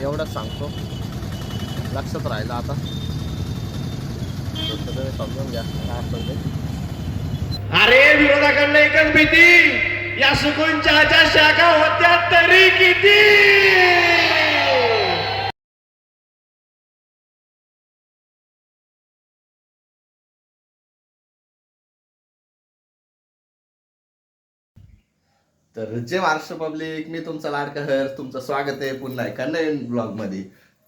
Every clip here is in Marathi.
एवढंच सांगतो. लक्षात राहिलं आता. तर समजून घ्या काय असतं ते. अरे विरोधाकडनं एकच भीती या सुकून चहाच्या शाखा होत्या तरी किती? तर जे महाराष्ट्र पब्लिक मी तुमचा लाडका हर तुमचं स्वागत आहे पुन्हा एका नवीन ब्लॉगमध्ये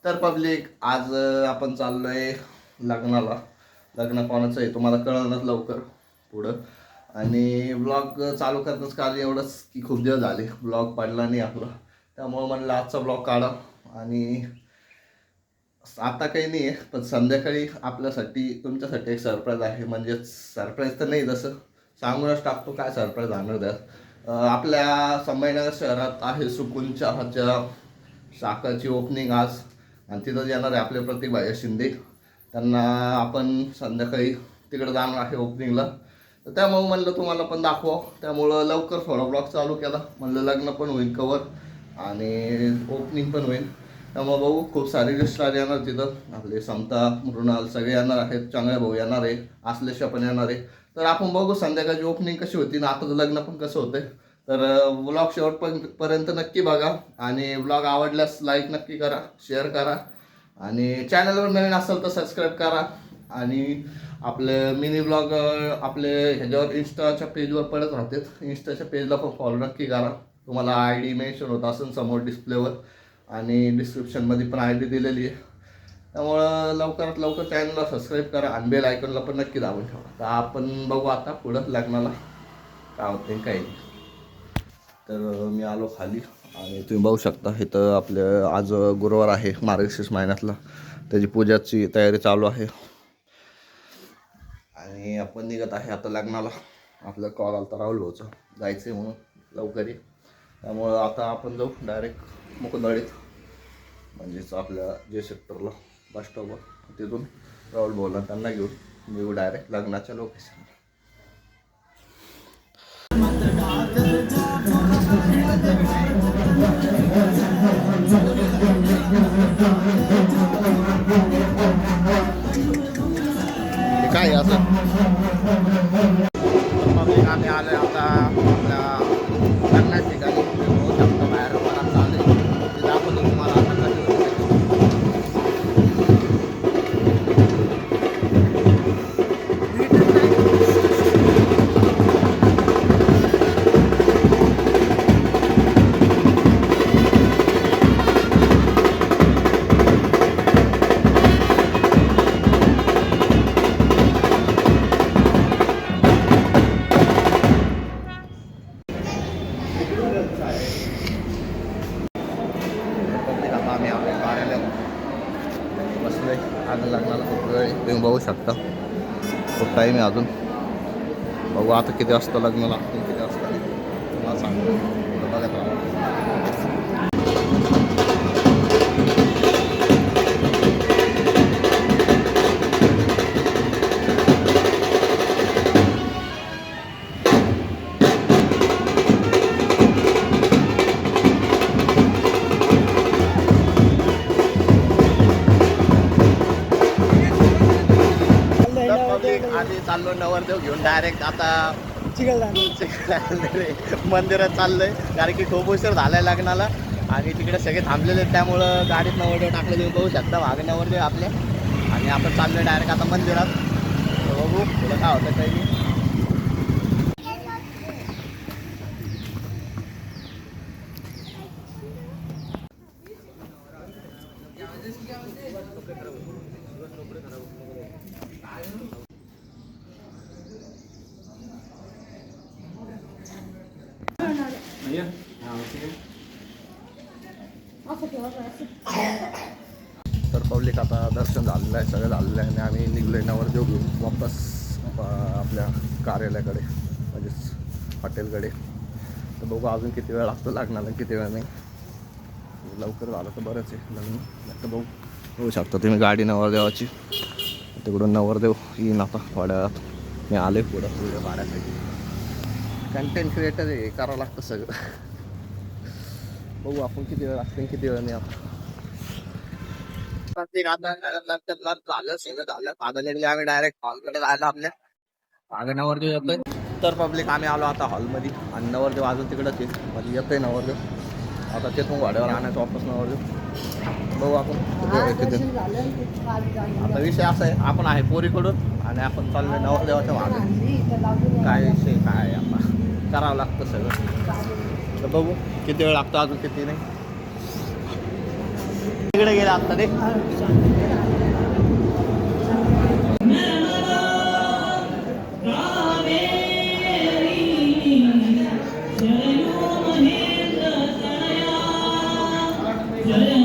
तर पब्लिक आज आपण चाललोय लग्नाला. लग्न कोणाचं आहे तुम्हाला कळलंच लवकर पुढं. आणि ब्लॉग चालू करताच काल एवढंच की खूप दिवस झाले ब्लॉग पडला नाही आपला. त्यामुळं म्हणलं आजचा ब्लॉग काढा. आणि आता काही नाही आहे पण संध्याकाळी आपल्यासाठी तुमच्यासाठी एक सरप्राईज आहे. म्हणजे सरप्राईज तर नाही जसं. सांगूनच टाकतो काय सरप्राईज आणणार त्यात आपल्या संभाजीनगर शहरात आहे सुकून चहाच्या शाखाची ओपनिंग आज. आणि तिथं येणार आहे आपले प्रतीक भाई शिंदे. त्यांना आपण संध्याकाळी तिकडे जाणार आहे ओपनिंगला तर त्यामुळं म्हणलं तुम्हाला पण दाखवा. त्यामुळं लवकर थोडा ब्लॉग चालू केला. म्हणलं लग्न पण होईल कवर आणि ओपनिंग पण होईल. त्यामुळं भाऊ खूप सारे रिस्टार येणार तिथं. आपले समता मृणाल सगळे येणार आहेत. चांगले भाऊ येणार आहे. आश्लेषा पण येणार आहे. तर आपण बघू संध्याकाळची ओपनिंग कशी होती ना आताचं लग्न पण कसं होतंय. तर ब्लॉग शेवट पर्यंत नक्की बघा आणि ब्लॉग आवडल्यास लाईक नक्की करा शेअर करा आणि चॅनलवर नवीन असेल तर सबस्क्राईब करा आणि आपले मिनी ब्लॉग आपले ह्याच्यावर इन्स्टाच्या पेजवर पडत राहतात. इन्स्टाच्या पेजला पण फॉलो नक्की करा. तुम्हाला आय डी मेन्शन होत असेल समोर डिस्प्लेवर आणि डिस्क्रिप्शनमध्ये पण आय डी दिलेली आहे. त्यामुळं लवकरात लवकर चॅनलला सबस्क्राईब करा आणि बेल आयकॉनला पण नक्की दाबून ठेवा. तर आपण बघू आता पुढं लग्नाला. काय होते काही नाही. तर मी आलो खाली आणि तुम्ही बघू शकता इथं आपलं आज गुरुवार आहे मार्गशीर्ष महिन्यातला. त्याची पूजाची तयारी चालू आहे. आणि आपण निघत आहे आता लग्नाला. आपला कॉल आला तर राहुल भाऊचा. जायचं आहे म्हणून लवकर ये त्यामुळं आता आपण जाऊ डायरेक्ट मुकुंदवाडीत. म्हणजेच आपल्या जे सेक्टरला बस स्टॉपवर तिथून राहुल बोला त्यांना घेऊन मी डायरेक्ट लग्नाच्या लोकेशन काय असं? किती वाजता लग्न लागते किती वाजता. तुम्हाला सांगतो. आधी चाललो नवरदेव घेऊन डायरेक्ट आता मंदिरात चाललंय. कारण की खूप उशीर झालाय लग्नाला. आणि तिकडे सगळे थांबलेले आहेत. त्यामुळं गाडीत नवडे टाकले तुम्ही बघू शकता. वागण्यावर आपल्या आपले. आणि आपण चाललोय डायरेक्ट आता मंदिरात. बघू पुढं काय होतं काही नाही. तर पब्लिक आता दर्शन झालेलं आहे सगळं झालेलं आहे आणि आम्ही निघलो आहे नवरदेव घेऊन वापस आपल्या कार्यालयाकडे म्हणजेच हॉटेलकडे. तर बघू अजून किती वेळ लागतो लागणार किती वेळ नाही. लवकर झालं तर बरंच आहे लग्न नाही तर बघू होऊ शकता तुम्ही गाडी नवरदेवाची. तिकडून नवरदेव येईन आता वाड्यात. मी आले पुढं पुढे वाड्यासाठी कंटेंट क्रिएटर आहे करावं लागतं सगळं. बघू आपण किती वेळ लागते किती वेळ नाही आता पब्लिक आता लग्न झालं सगळं झालं आता निघले आम्ही डायरेक्ट हॉलकडे जायला आपल्या मागे नवरदेव येतोय. तर पब्लिक आम्ही आलो आता हॉलमध्ये आणि नवरदेव अजून तिकडंच आहे म्हणजे येतोय नवरदेव. आता तिथून वाड्यावर आणायचं वापस नवरदेव. बघू आपण. आता विषय असा आहे आपण आहे पोरीकडून आणि आपण चाललोय नवरदेवाच्या मागे. काय विषय काय आता? करावं लागतं सगळं. तर बघू किती वेळ लागतो अजून किती नाही. तिकडे गेला आता ते Yeah.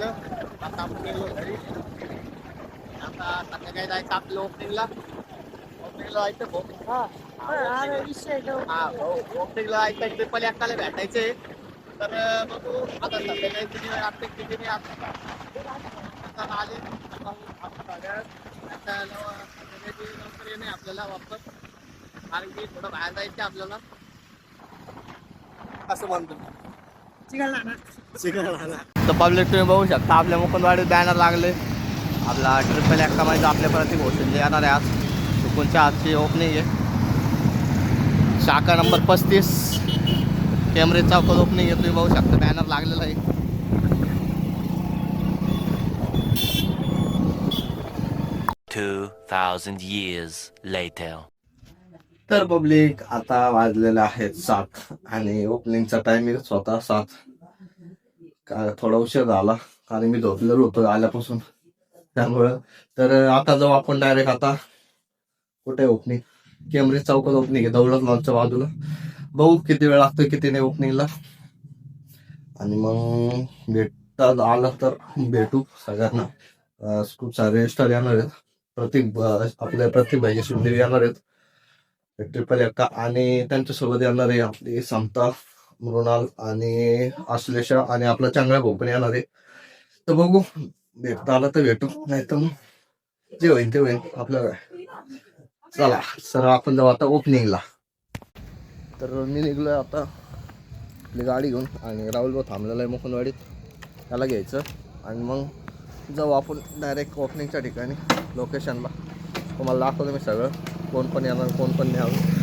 आता सगळं झालं आता आपण गेलो घरी आता संध्याकाळी जायचं आपलं ओपनिंगला ओपनिंगला जायचं भाऊ हा भाऊ ओपनिंगला जायचं ट्रिपल एकाला भेटायचे तर बघू आता संध्याकाळी किती वेळ लागते किती नाही आता आता आले आता आपण सगळ्यात आता लव- संध्याकाळी लवकर येणे आपल्याला वापस कारण की थोडं बाहेर जायचं आपल्याला असं म्हणतो तर पब्लिक तुम्ही बघू शकता आपल्या मुकुंदवाडीत बॅनर लागले. आपला ट्रिपल एक्का माहिती आपल्या प्रतीक भोसले येणार आहे आज. सुकूनच्या आजची ओपनिंग आहे. शाखा नंबर पस्तीस. कॅमरे चौकात ओपनिंग आहे तुम्ही बघू शकता बॅनर लागलेला आहे. Two thousand years later. तर पब्लिक आता वाजलेले आहेत सात आणि ओपनिंगचा टायमिंग स्वतः सात. का थोडा उशीर झाला कारण मी झोपलेलो होतो आल्यापासून. त्यामुळं तर आता जाऊ आपण डायरेक्ट आता. कुठे ओपनिंग केम्ब्रिज चौकात ओपनिंग आहे दौलत लॉनच्या बाजूला. बघू किती वेळ लागतो किती नाही ओपनिंगला आणि मग भेटतात आलं तर भेटू सगळ्यांना. खूप सारे स्टार येणार आहेत. प्रतीक आपल्या प्रतीक भाई शिंदे येणार आहेत. ट्रिपल एक्का आणि त्यांच्यासोबत येणार आहे आपली समता मृणाल आणि आश्लेषा आणि आपला चांगला भाऊ येणार आहे. तर बघू भेटता आला तर भेटू नाही तर जे होईल ते होईल आपल्याला चला सर आपण जाऊ आता ओपनिंगला. तर मी निघलोय आता आपली गाडी घेऊन आणि राहुल भाऊ थांबलेला आहे मुकुंदवाडीत त्याला घ्यायचं आणि मग जाऊ आपण डायरेक्ट ओपनिंगच्या ठिकाणी लोकेशनला तुम्हाला दाखवतो मी सगळं. कोण पण येणार कोण पण न्यावं.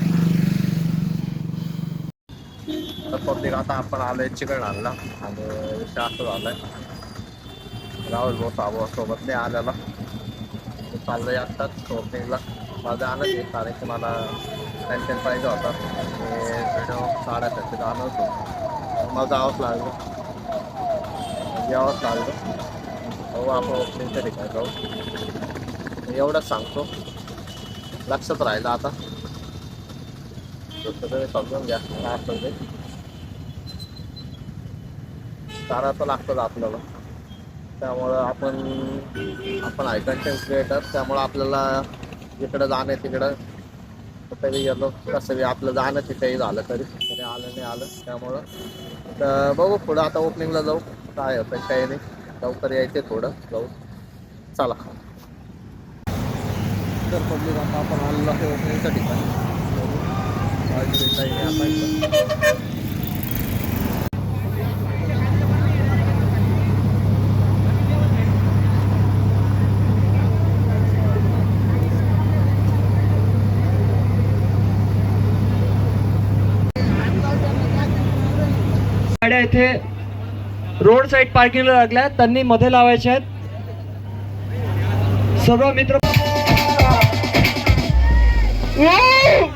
तर पब्लिक आता आपण आलोय चिकन आणला आणि विषय असं झालाय. राहुल भाऊ साबू सोबत नाही आलेला. चाललं आत्ताच ओपनिंगला माझं आणत आहे कारण की मला टेन्शन पाहिजे होता. व्हिडिओ साडेसातशे आणत होतो मला जावंच लागलं. यावंच लागलं. हो आपण ओपनिंगच्या ठिकाणी जाऊ. एवढंच सांगतो. लक्षात राहिलं आता. समजून घ्या काय असेल ते. चारा तर लागतंच आपल्याला. त्यामुळं आपण आपण आहे कंटेंट क्रिएटर त्यामुळं आपल्याला जिकडं जाणं तिकडं कुठेही गेलो कसं बी आपलं जाणं तिथेही झालं तरी. तरी आलं नाही आलं त्यामुळं. तर बघू पुढं आता ओपनिंगला जाऊ. काय होतं काही नाही. लवकर यायचे थोडं जाऊ. चला. तर पब्लिक आता आपण आलेलो आहे ओपनिंगच्या ठिकाणी गाड्या इथे रोड साईड पार्किंगला लागल्या त्यांनी मध्ये लावायच्या आहेत. सर्व मित्र Hmm.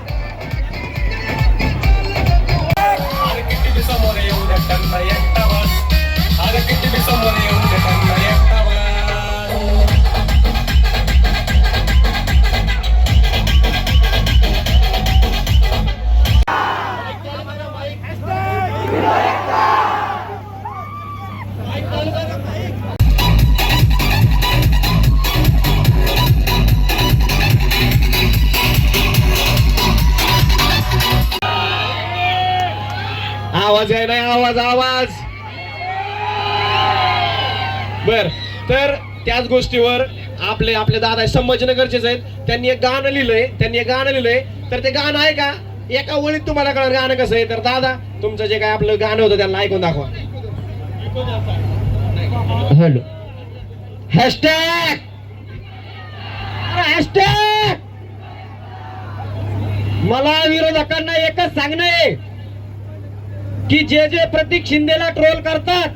बर. तर त्याच गोष्टीवर आपले आपले दादा संभाजीनगरचेच गरजेचं आहेत. त्यांनी एक गाणं लिहिलंय त्यांनी एक गाणं लिहिलंय. तर ते गाणं आहे का? एका ओळीत तुम्हाला कळणार गाणं कसं आहे. तर दादा तुमचं जे काय आपलं गाणं होतं त्यांना ऐकून दाखवा. हॅलो. हॅशटॅग! हॅशटॅग! मला विरोधकांना एकच सांगणं आहे की जे जे प्रतीक शिंदेला ट्रोल करतात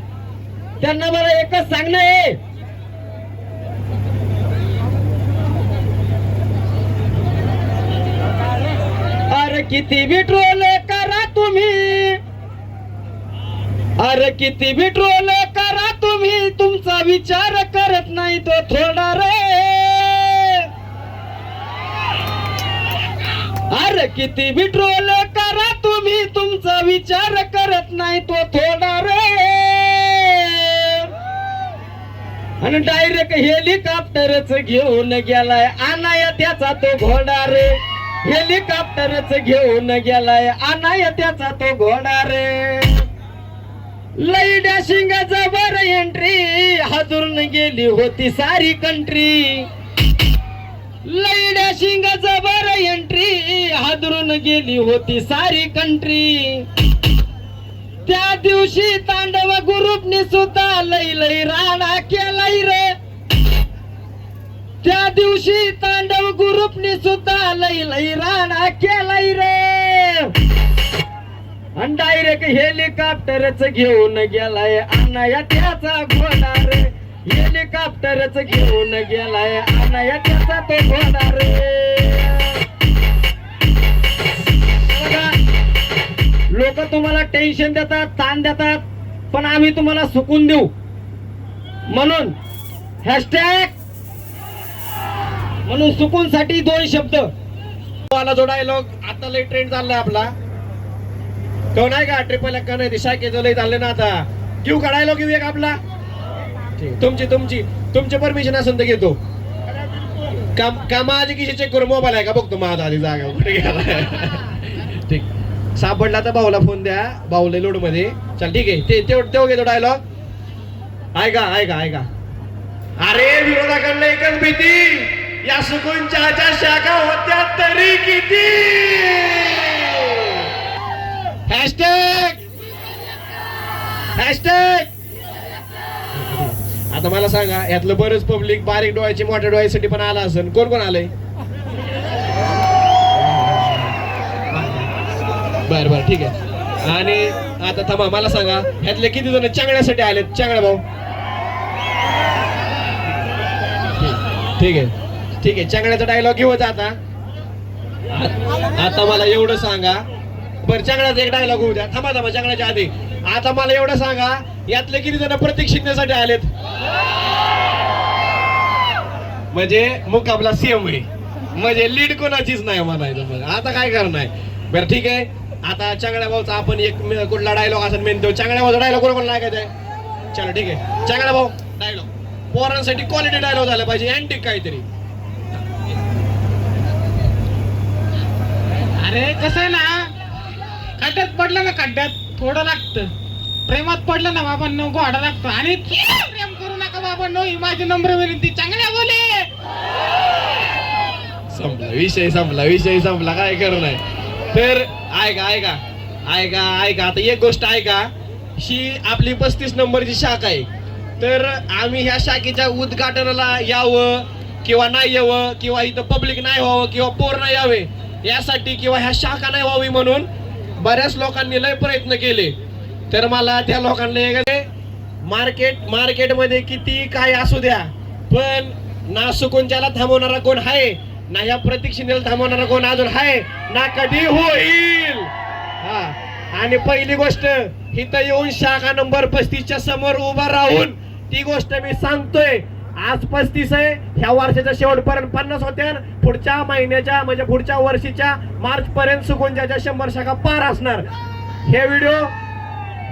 त्यांना मला एकच सांगणं आहे. अरे किती बी ट्रोल करा तुम्ही. अरे किती बी ट्रोल करा तुम्ही. तुमचा विचार करत नाही तो थोडा रे. अरे किती बी ट्रोल करा तुम्ही. तुमचा विचार करत नाही तो थोडा आणि डायरेक्ट हेलिकॉप्टरच घेऊन गेलाय. आणाया त्याचा तो घोडा रे. हेलिकॉप्टरच घेऊन गेलाय. आणाया त्याचा तो घोडा रे. लई डॅशिंग जबर एंट्री हजून गेली होती सारी कंट्री लई डॅशिंग जबर एंट्री हादरून गेली होती सारी कंट्री त्या दिवशी तांडव गुरुपनी सुद्धा लई लई राणा केलाय रे. त्या दिवशी तांडव गुरुपनी सुद्धा लई लई राणा केलाय रे. आणि डायरेक्ट हेलिकॉप्टरच घेऊन गेलाय. अण्णा त्याचा घोडा रे. हेलिकॉप्टरच घेऊन गेलाय. अण्णा त्याचा तो घोडा रे. लोक तुम्हाला टेन्शन देतात ताण देतात पण आम्ही तुम्हाला सुकून देऊ. म्हणून हॅशटॅग म्हणून सुकून साठी दोन शब्द. मला जो डायलॉग आता लय ट्रेंड चाललाय आपला. तो नाही का? ट्रिपल का नाही शाखेचं लय चाललंय ना आता. घेऊ का डायलॉग घेऊ एक आपला? ठीक. तुमची तुमची तुमची परमिशन असेल तर घेतो. काम कामाची किशी चेक करू मोबाईल आहे का? बघतो माझा आधी जागा कुठे गेला. ठीक. सापडला तर भाऊला फोन द्या. भाऊला लोडमध्ये चल ठीक आहे. ते तेवढं तेवढं घेतो डायलॉग ऐका ऐका ऐका. अरे विरोधाकडलं एकच भीती. या सुकून चहाच्या शाखा होत्या तरी किती? हॅशटॅग हॅशटॅग आता मला सांगा यातलं बरंच पब्लिक बारीक डोळ्याची मोठ्या डोळ्यासाठी पण आला असेल. कोण कोण आलंय? बर बर ठीक आहे. आणि आता थांबा मला सांगा ह्यातले किती जण चांगल्यासाठी आलेत? चांगल्या भाऊ. ठीक- आहे. ठीक आहे. चांगल्याचा डायलॉग घेऊच आता. आता मला एवढं सांगा. बर चांगल्याचा एक डायलॉग होऊ द्या. थांबा थांबा चांगल्याच्या आधी. आता मला एवढं सांगा यातले किती जण प्रत्येक शिकण्यासाठी आलेत? म्हणजे मुकाबला सीएम आहे म्हणजे लीड कोणाचीच नाही म्हणायचं मग आता काय करणार? बरं ठीक आहे. आता चांगल्या भाऊचा आपण एक कुठला डायलॉग असेल मेन तो. चांगल्या भाऊचा डायलॉग कोण कोण आहे? चला ठीक आहे. चांगला भाऊ डायलॉग पोरांसाठी क्वालिटी डायलॉग झाला पाहिजे अँटिक काहीतरी. अरे कसं आहे ना? खड्ड्यात पडलं ना खड्ड्यात थोडं लागतं. प्रेमात पडलं ना बाबांनो घोडा लागतो. आणि प्रेम करू नका बाबांनो ही माझी नम्र विनंती. चांगल्या बोले. संपला विषय संपला विषय संपला. काय करू नाही तर ऐका ऐका. ऐका ऐका. आता एक गोष्ट ऐका. ही आपली पस्तीस नंबरची शाखा आहे. तर आम्ही ह्या शाखेच्या उद्घाटनाला यावं किंवा नाही यावं किंवा इथं पब्लिक नाही व्हावं किंवा पोर नाही यावे यासाठी किंवा ह्या शाखा नाही व्हावी म्हणून बऱ्याच लोकांनी लय प्रयत्न केले. तर मला त्या लोकांना मार्केट मार्केटमध्ये किती काय असू द्या पण नासुकून ज्याला थांबवणारा कोण आहे? ना या प्रतीक्षिणेला थांबवणारा कोण अजून आहे ना कधी होईल. हा. आणि पहिली गोष्ट इथं येऊन शाखा नंबर पस्तीसच्या समोर उभा राहून ती गोष्ट मी सांगतोय. आज पस्तीस आहे ह्या वर्षाच्या शेवटपर्यंत पन्नास होत्या पुढच्या महिन्याच्या म्हणजे पुढच्या वर्षीच्या मार्च पर्यंत सुकुंजाच्या शंभर शाखा पार असणार. हे व्हिडिओ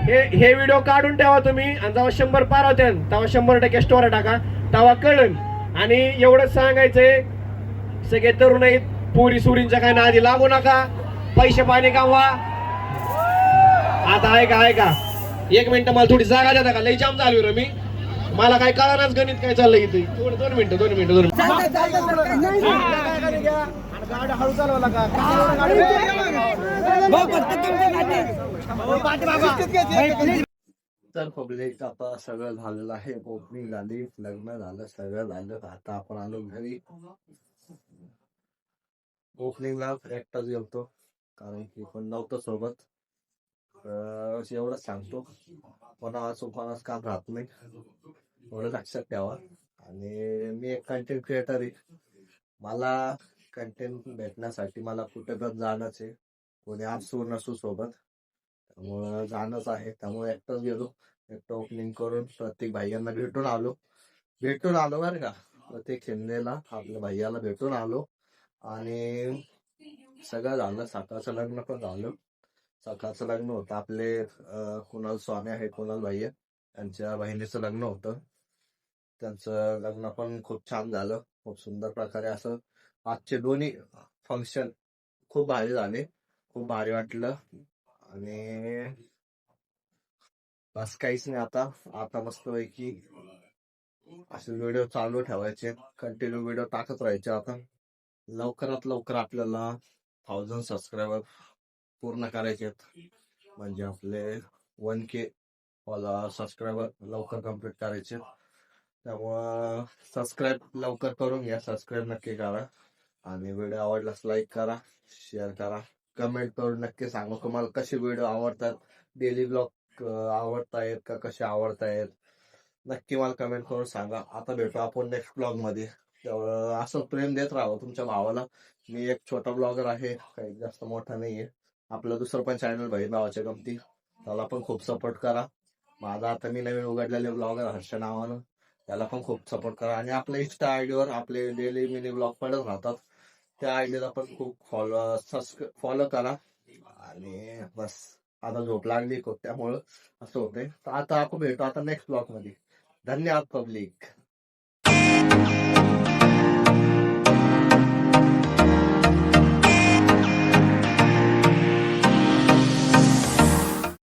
हे हे व्हिडिओ काढून ठेवा तुम्ही. आणि जेव्हा शंभर पार होते तेव्हा शंभर टक्के स्टोर टाका. तेव्हा कळून आणि एवढंच सांगायचंय सगळे तरुण आहेत. पुरी सुरींच्या काय नादी लागू नका. पैसे पाणी कामवा आता ऐका ऐका. एक मिनिट मला थोडी जागा द्या का? लई जाम चालू रे मी. मला काय कळणारच गणित काय चाललंय इथे. दोन दोन मिनिटं दोन मिनिटं दोन मिनिटं. तर पब्लिक आता सगळं झालेलं आहे. ओपनिंग झाली लग्न झालं सगळं झालं. आता आपण आलो घरी. ओपनिंगला एकटाच गेलतो. कारण की पण नव्हतं सोबत. तर एवढंच सांगतो. कोणाला कोणाच काम राहत नाही. एवढं लक्षात ठेवा. आणि मी एक कंटेंट क्रिएटर आहे. मला कंटेंट भेटण्यासाठी मला कुठे पण जाणंच आहे. कोणी असू नसू सोबत. त्यामुळं जाणंच आहे. त्यामुळे एकटाच गेलो. एकटं ओपनिंग करून प्रत्येक भाईयांना भेटून आलो. भेटून आलो बरं का. प्रत्येक शिंदेला आपल्या भाय्याला भेटून आलो. आणि सगळं झालं. सकाळचं लग्न पण झालं. सकाळचं लग्न होतं. आपले कुणाल स्वामी आहे कुणाल भाई त्यांच्या बहिणीचं लग्न होतं. त्यांचं लग्न पण खूप छान झालं. खूप सुंदर प्रकारे असं आजचे दोन्ही फंक्शन खूप भारी झाले. खूप भारी वाटलं. आणि बस काहीच नाही आता. आता मस्त पैकी असे व्हिडिओ चालू ठेवायचे. कंटिन्यू व्हिडिओ टाकत राहायचे आता. लवकरात लवकर आपल्याला थाउजंड सबस्क्रायबर पूर्ण करायचे आहेत. म्हणजे आपले वन के सबस्क्रायबर लवकर कंप्लीट करायचे त्यामुळं सबस्क्राईब लवकर करून घ्या. सबस्क्राईब नक्की करा. आणि व्हिडिओ आवडल्यास लाईक करा शेअर करा. कमेंट करून नक्की सांगा तुम्हाला कसे व्हिडिओ आवडतात. डेली ब्लॉग आवडतायत का? कसे आवडतायत नक्की मला कमेंट करून सांगा. आता भेटू आपण नेक्स्ट ब्लॉगमध्ये. असं प्रेम देत राहावं तुमच्या भावाला. मी एक छोटा ब्लॉगर आहे काही जास्त मोठा नाहीये. आपलं दुसरं पण चॅनल भाई नावाच्या गमती. त्याला पण खूप सपोर्ट करा. माझा आता मी नवीन उघडलेले ब्लॉगर हर्ष नावानं. त्याला पण खूप सपोर्ट करा. आणि आपल्या इन्स्टा आयडीवर आपले डेली मिनी ब्लॉग पडत राहतात. त्या आयडीला पण खूप फॉलो फॉलो करा. आणि बस आता झोप लागली खूप त्यामुळं असं होतंय. तर आता आपण भेटू आता नेक्स्ट ब्लॉगमध्ये. धन्यवाद पब्लिक